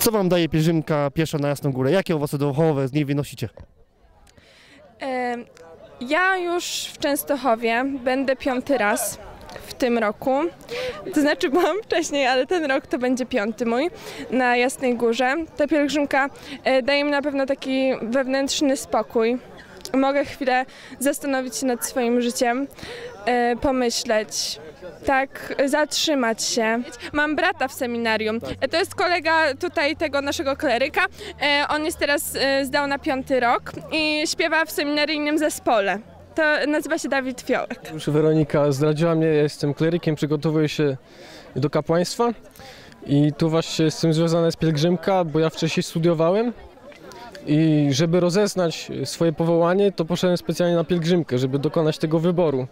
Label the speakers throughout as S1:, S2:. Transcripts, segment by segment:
S1: Co wam daje pielgrzymka piesza na Jasną Górę? Jakie owoce duchowe z niej wynosicie?
S2: E, Ja już w Częstochowie będę piąty raz w tym roku. To znaczy byłam wcześniej, ale ten rok to będzie piąty mój na Jasnej Górze. Ta pielgrzymka e, daje mi na pewno taki wewnętrzny spokój. Mogę chwilę zastanowić się nad swoim życiem, e, pomyśleć, tak, zatrzymać się. Mam brata w seminarium. E, To jest kolega tutaj tego naszego kleryka. E, On jest teraz, e, zdał na piąty rok i śpiewa w seminaryjnym zespole. To nazywa się Dawid Fiołek.
S3: Już Weronika zdradziła mnie, ja jestem klerykiem, przygotowuję się do kapłaństwa i tu właśnie z tym związana jest pielgrzymka, bo ja wcześniej studiowałem i żeby rozeznać swoje powołanie, to poszedłem specjalnie na pielgrzymkę, żeby dokonać tego wyboru.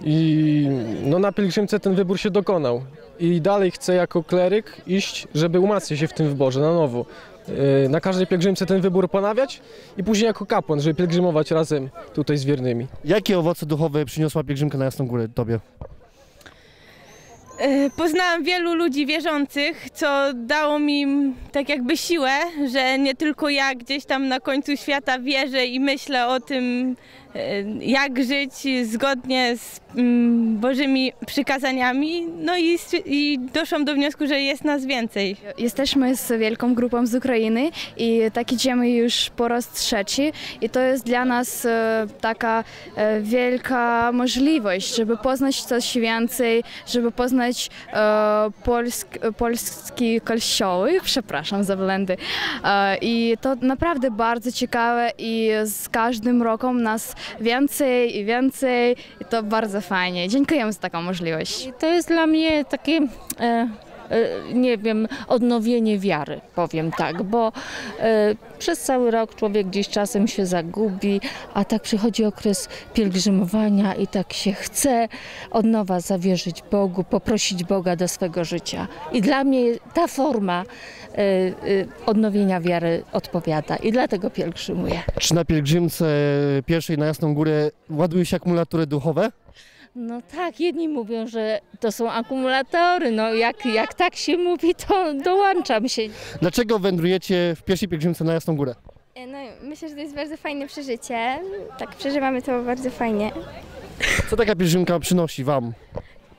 S3: I no na pielgrzymce ten wybór się dokonał. I dalej chcę jako kleryk iść, żeby umacniać się w tym wyborze na nowo. Yy, Na każdej pielgrzymce ten wybór ponawiać i później jako kapłan, żeby pielgrzymować razem tutaj z wiernymi.
S1: Jakie owoce duchowe przyniosła pielgrzymka na Jasną Górę tobie?
S4: E, Poznałam wielu ludzi wierzących, co dało mi tak jakby siłę, że nie tylko ja gdzieś tam na końcu świata wierzę i myślę o tym, jak żyć zgodnie z mm, Bożymi przykazaniami. No i, i doszłam do wniosku, że jest nas więcej.
S5: Jesteśmy z wielką grupą z Ukrainy i tak idziemy już po raz trzeci i to jest dla nas e, taka e, wielka możliwość, żeby poznać coś więcej, żeby poznać e, polsk, polski kościoły, przepraszam za. E, I to naprawdę bardzo ciekawe i z każdym rokiem nas więcej i więcej i to bardzo fajnie. Dziękujemy za taką możliwość.
S6: I to jest dla mnie takie, e, e, nie wiem, odnowienie wiary, powiem tak, bo e, przez cały rok człowiek gdzieś czasem się zagubi, a tak przychodzi okres pielgrzymowania i tak się chce od nowa zawierzyć Bogu, poprosić Boga do swego życia. I dla mnie ta forma e, e, odnowienia wiary odpowiada i dlatego pielgrzymuję.
S1: Czy na pielgrzymce pierwszej na Jasną Górę ładują się akumulatory duchowe?
S6: No tak, jedni mówią, że to są akumulatory. No jak, jak tak się mówi, to dołączam się.
S1: Dlaczego wędrujecie w pierwszej pielgrzymce na Jasną Górę?
S7: No, myślę, że to jest bardzo fajne przeżycie. Tak, przeżywamy to bardzo fajnie.
S1: Co taka pielgrzymka przynosi wam?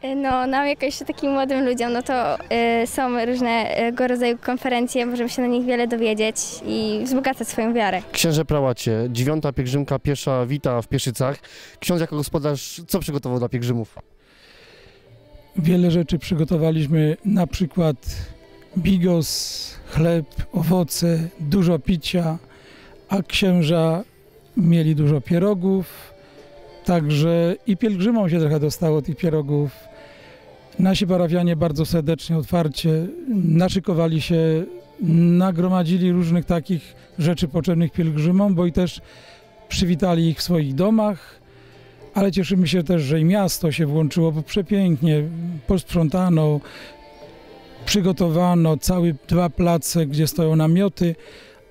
S7: No, nam jakoś takim młodym ludziom, no to y, są różnego rodzaju konferencje, możemy się na nich wiele dowiedzieć i wzbogacać swoją wiarę.
S1: Księże Prałacie, dziewiąta pielgrzymka piesza wita w Pieszycach. Ksiądz jako gospodarz co przygotował dla pielgrzymów?
S8: Wiele rzeczy przygotowaliśmy, na przykład bigos, chleb, owoce, dużo picia, a księża mieli dużo pierogów, także i pielgrzymom się trochę dostało tych pierogów. Nasi parafianie bardzo serdecznie, otwarcie naszykowali się, nagromadzili różnych takich rzeczy potrzebnych pielgrzymom, bo i też przywitali ich w swoich domach, ale cieszymy się też, że i miasto się włączyło, bo przepięknie posprzątano, przygotowano całe dwa place, gdzie stoją namioty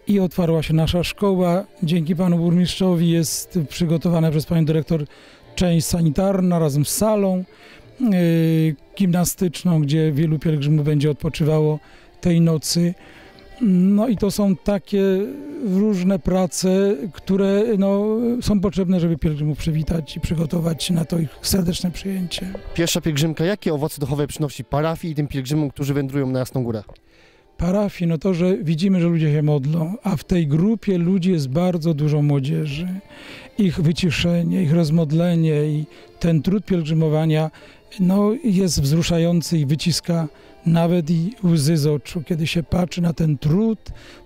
S8: i otwarła się nasza szkoła. Dzięki panu burmistrzowi jest przygotowana przez panią dyrektor część sanitarna razem z salą gimnastyczną, gdzie wielu pielgrzymów będzie odpoczywało tej nocy. No i to są takie różne prace, które no, są potrzebne, żeby pielgrzymów przywitać i przygotować na to ich serdeczne przyjęcie.
S1: Pierwsza pielgrzymka, jakie owoce duchowe przynosi parafii i tym pielgrzymom, którzy wędrują na Jasną Górę?
S8: Parafii, no to, że widzimy, że ludzie się modlą, a w tej grupie ludzi jest bardzo dużo młodzieży. Ich wyciszenie, ich rozmodlenie i ten trud pielgrzymowania no, jest wzruszający i wyciska nawet i łzy z oczu, kiedy się patrzy na ten trud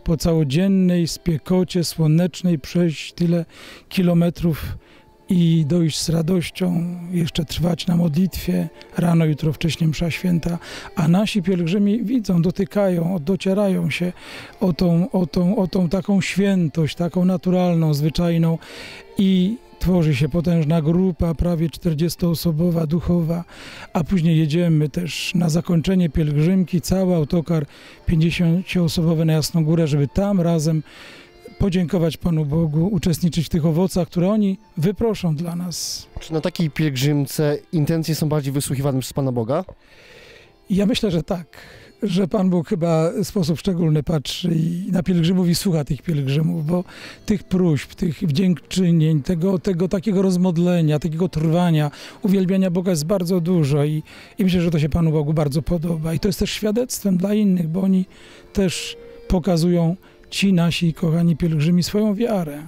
S8: po całodziennej spiekocie słonecznej przejść tyle kilometrów i dojść z radością, jeszcze trwać na modlitwie, rano, jutro wcześniej msza święta, a nasi pielgrzymi widzą, dotykają, docierają się o tą, o tą, o tą taką świętość, taką naturalną, zwyczajną. I tworzy się potężna grupa, prawie 40-osobowa, duchowa, a później jedziemy też na zakończenie pielgrzymki, cały autokar 50-osobowy na Jasną Górę, żeby tam razem podziękować Panu Bogu, uczestniczyć w tych owocach, które oni wyproszą dla nas.
S1: Czy na takiej pielgrzymce intencje są bardziej wysłuchiwane przez Pana Boga?
S8: Ja myślę, że tak. że Pan Bóg chyba w sposób szczególny patrzy i na pielgrzymów i słucha tych pielgrzymów, bo tych próśb, tych wdziękczynień, tego, tego takiego rozmodlenia, takiego trwania, uwielbiania Boga jest bardzo dużo i, i myślę, że to się Panu Bogu bardzo podoba. I to jest też świadectwem dla innych, bo oni też pokazują ci nasi kochani pielgrzymi swoją wiarę.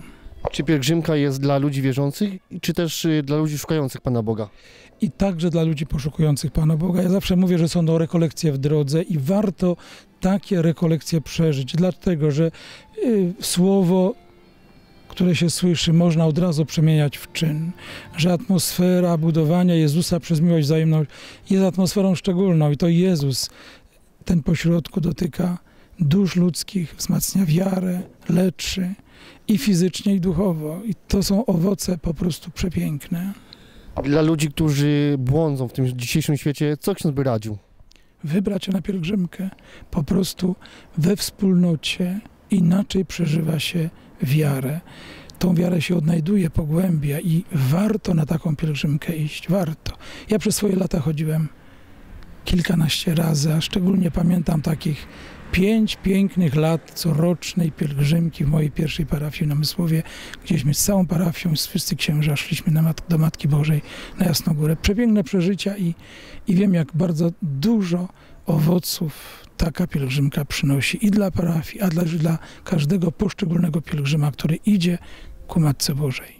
S1: Czy pielgrzymka jest dla ludzi wierzących, czy też y, dla ludzi szukających Pana Boga?
S8: i także dla ludzi poszukujących Pana Boga. Ja zawsze mówię, że są to rekolekcje w drodze i warto takie rekolekcje przeżyć, dlatego że y, słowo, które się słyszy, można od razu przemieniać w czyn, że atmosfera budowania Jezusa przez miłość wzajemną jest atmosferą szczególną i to Jezus ten pośrodku dotyka dusz ludzkich, wzmacnia wiarę, leczy i fizycznie, i duchowo. I to są owoce po prostu przepiękne.
S1: Dla ludzi, którzy błądzą w tym dzisiejszym świecie, co ksiądz by radził?
S8: wybrać się na pielgrzymkę. Po prostu we wspólnocie inaczej przeżywa się wiarę. Tą wiarę się odnajduje, pogłębia i warto na taką pielgrzymkę iść. Warto. Ja przez swoje lata chodziłem kilkanaście razy, a szczególnie pamiętam takich pięć pięknych lat corocznej pielgrzymki w mojej pierwszej parafii na Mysłowie, gdzieśmy z całą parafią, z wszyscy księża szliśmy na mat do Matki Bożej na Jasną Górę. Przepiękne przeżycia i, i wiem, jak bardzo dużo owoców taka pielgrzymka przynosi i dla parafii, a dla, dla każdego poszczególnego pielgrzyma, który idzie ku Matce Bożej.